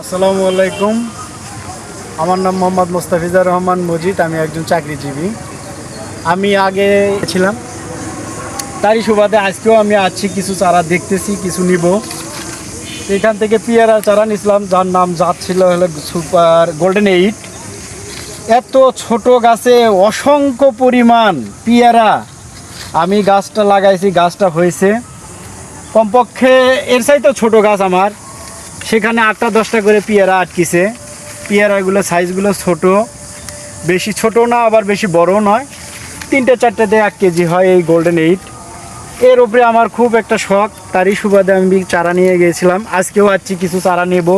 আসসালামু আলাইকুম। আমার নাম মোহাম্মদ মোস্তাফিজার রহমান মজিদ, আমি একজন চাকরিজীবী। আমি আগে ছিলাম। তারই সুবাদে আজকেও আমি আছি, কিছু চারা দেখতেছি, কিছু নিব। এখান থেকে পিয়ারা চারা নিছিলাম, যার নাম জাত ছিল হলো সুপার গোল্ডেন এইট। এত ছোট গাছে অসংখ্য পরিমাণ পিয়ারা। আমি গাছটা লাগাইছি, গাছটা হয়েছে। কমপক্ষে এর চাইতেও ছোট গাছ আমার। সেখানে আটটা, দশটা করে পেয়ারা আটকিছে। পেয়ারাগুলো সাইজগুলো ছোট। বেশি ছোট না, আবার বেশি বড় নয়। তিনটে চারটে দিয়ে এক কেজি হয় এই গোল্ডেন এইট এর উপরে আমার খুব একটা শখ। তারই সুবাদে আমি চারা নিয়ে গিয়েছিলাম। আজকেও আছি কিছু চারা নেব।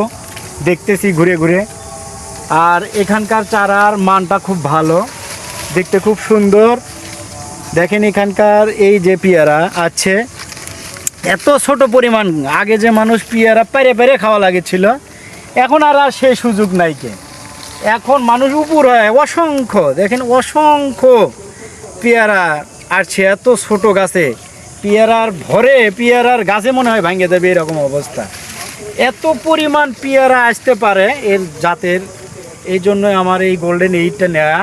দেখতেছি ঘুরে ঘুরে। আর এখানকার চারার মানটা খুব ভালো। দেখতে খুব সুন্দর। দেখেন এখানকার এই যে পেয়ারা আছে এত ছোট পরিমাণ, আগে যে মানুষ পেয়ারা পেরে পেরে খাওয়া লাগেছিল, এখন আর আর সেই সুযোগ নাই কে। এখন মানুষ উপর হয়, অসংখ্য, দেখেন অসংখ্য পেয়ারা। আসছে এত ছোট গাছে, পেয়ারার ভরে, পেয়ারার গাছে মনে হয় ভাঙে দেবে এরকম অবস্থা। এত পরিমাণ পেয়ারা আসতে পারে এর জাতের, এই জন্য আমার এই গোল্ডেন এইটটা নেওয়া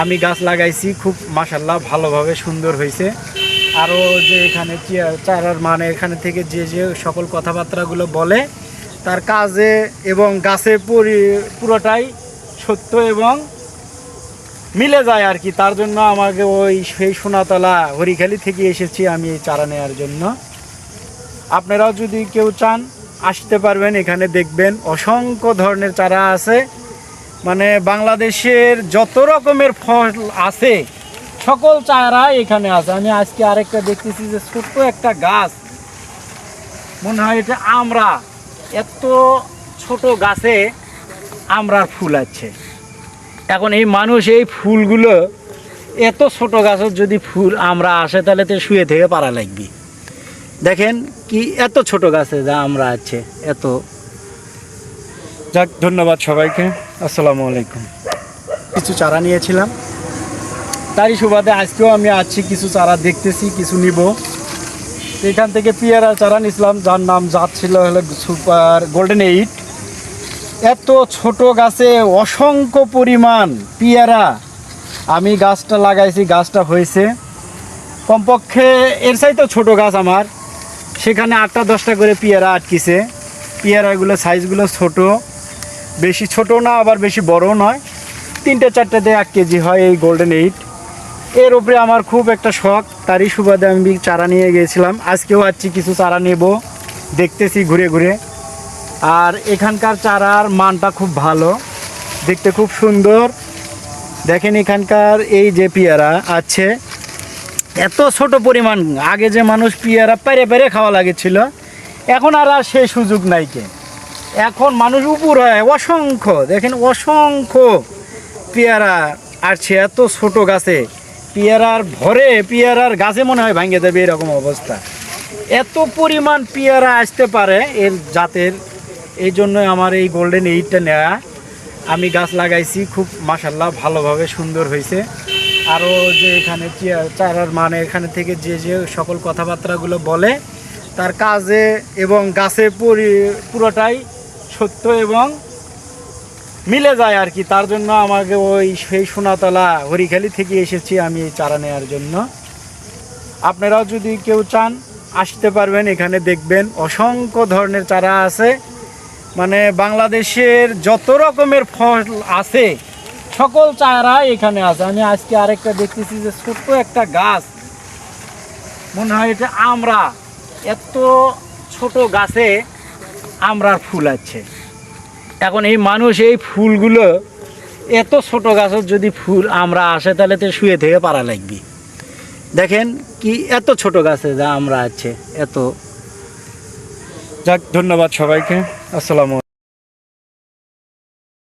আমি গাছ লাগাইছি, খুব মাসাল্লাহ ভালোভাবে সুন্দর হয়েছে আরও যে এখানে চারার মানে এখানে থেকে যে যে সকল কথাবার্তাগুলো বলে, তার কাজে এবং গাছে পরি- পুরোটাই সত্য এবং মিলে যায় আর কি। তার জন্য আমাকে ওই সেই সোনাতলা হরিখালি থেকে এসেছি আমি এই চারা নেওয়ার জন্য। আপনারাও যদি কেউ চান, আসতে পারবেন, এখানে দেখবেন অসংখ্য ধরনের চারা আছে। মানে বাংলাদেশের যত রকমের ফল আছে সকল চারা এখানে আছে। আমি আজকে আরেকটা দেখতেছি যে ছোট্ট একটা গাছ। মনে হয় এটা আমরা। এত ছোট গাছে আমরার ফুল আছে। এখন এই মানুষ এই ফুলগুলো এত ছোট গাছের যদি ফুল আমরা আসে, তাহলে তো শুয়ে থেকে পারা লাগবে। দেখেন কি এত ছোট গাছে যা আমরা আছে, এত। যাক, ধন্যবাদ সবাইকে। আসসালামু আলাইকুম। কিছু চারা নিয়েছিলাম। তারই সুবাদে আজকেও আমি আছি, কিছু চারা দেখতেছি, কিছু নিব। তো এখান থেকে পেয়ারা চারা নিছিলাম, যার নাম জাত ছিল হলো সুপার গোল্ডেন এইট। এত ছোট গাছে অসংখ্য পরিমাণ পেয়ারা। আমি গাছটা লাগাইছি, গাছটা হয়েছে। কমপক্ষে এর চাইতেও ছোট গাছ আমার। সেখানে আটটা, দশটা করে পেয়ারা আটকিছে। পেয়ারাগুলো, সাইজগুলো ছোট। বেশি ছোট না, আবার বেশি বড় নয়। তিনটে, চারটে দিয়ে এক কেজি হয় এই গোল্ডেন এইট। এর উপরে আমার খুব একটা শখ। তারই সুবাদে আমি চারা নিয়ে গিয়েছিলাম। আজকেও আছি কিছু চারা নেব। দেখতেছি ঘুরে ঘুরে। আর এখানকার চারার মানটা খুব ভালো। দেখতে খুব সুন্দর। দেখেন এখানকার এই যে পেয়ারা আছে। এত ছোট পরিমাণ। আগে যে মানুষ পেয়ারা পেরে পেরে খাওয়া লাগেছিল, এখন আর আর সেই সুযোগ নাই কে। এখন মানুষ উপর হয়। অসংখ্য। দেখেন অসংখ্য পেয়ারা। আসছে এত ছোট গাছে। পেয়ারার ভরে পেয়ারার গাছে মনে হয় ভাঙে দেবে এরকম অবস্থা। এত পরিমাণ পেয়ারা আসতে পারে এর জাতের, এই জন্য আমার এই গোল্ডেন এইটটা নেওয়া আমি গাছ লাগাইছি, খুব মাসাল্লাহ ভালোভাবে সুন্দর হয়েছে। আরও যে এখানে চারার মানে এখানে থেকে যে যে সকল কথাবার্তাগুলো বলে, তার কাজে এবং গাছে পরি- পুরোটাই সত্য এবং মিলে যায় আর কি। তার জন্য আমাকে ওই সেই সোনাতলা হরিখালি থেকে এসেছি আমি এই চারা নেওয়ার জন্য। আপনারাও যদি কেউ চান, আসতে পারবেন, এখানে দেখবেন অসংখ্য ধরনের চারা আছে। মানে বাংলাদেশের যত রকমের ফল আছে, সকল চারা এখানে আছে। আমি আজকে আরেকটা দেখতেছি যে ছোট্ট একটা গাছ। মনে হয় এটা আমরা এত ছোট গাছে আমরার ফুল আছে। এখন এই মানুষ এই ফুলগুলো এত ছোট গাছের যদি ফুল আমরা আসে, তাহলে তো শুয়ে থেকে পারা লাগবে। দেখেন কি এত ছোট গাছে যা আমরা আছে, এত। যাক, ধন্যবাদ সবাইকে। আসসালামু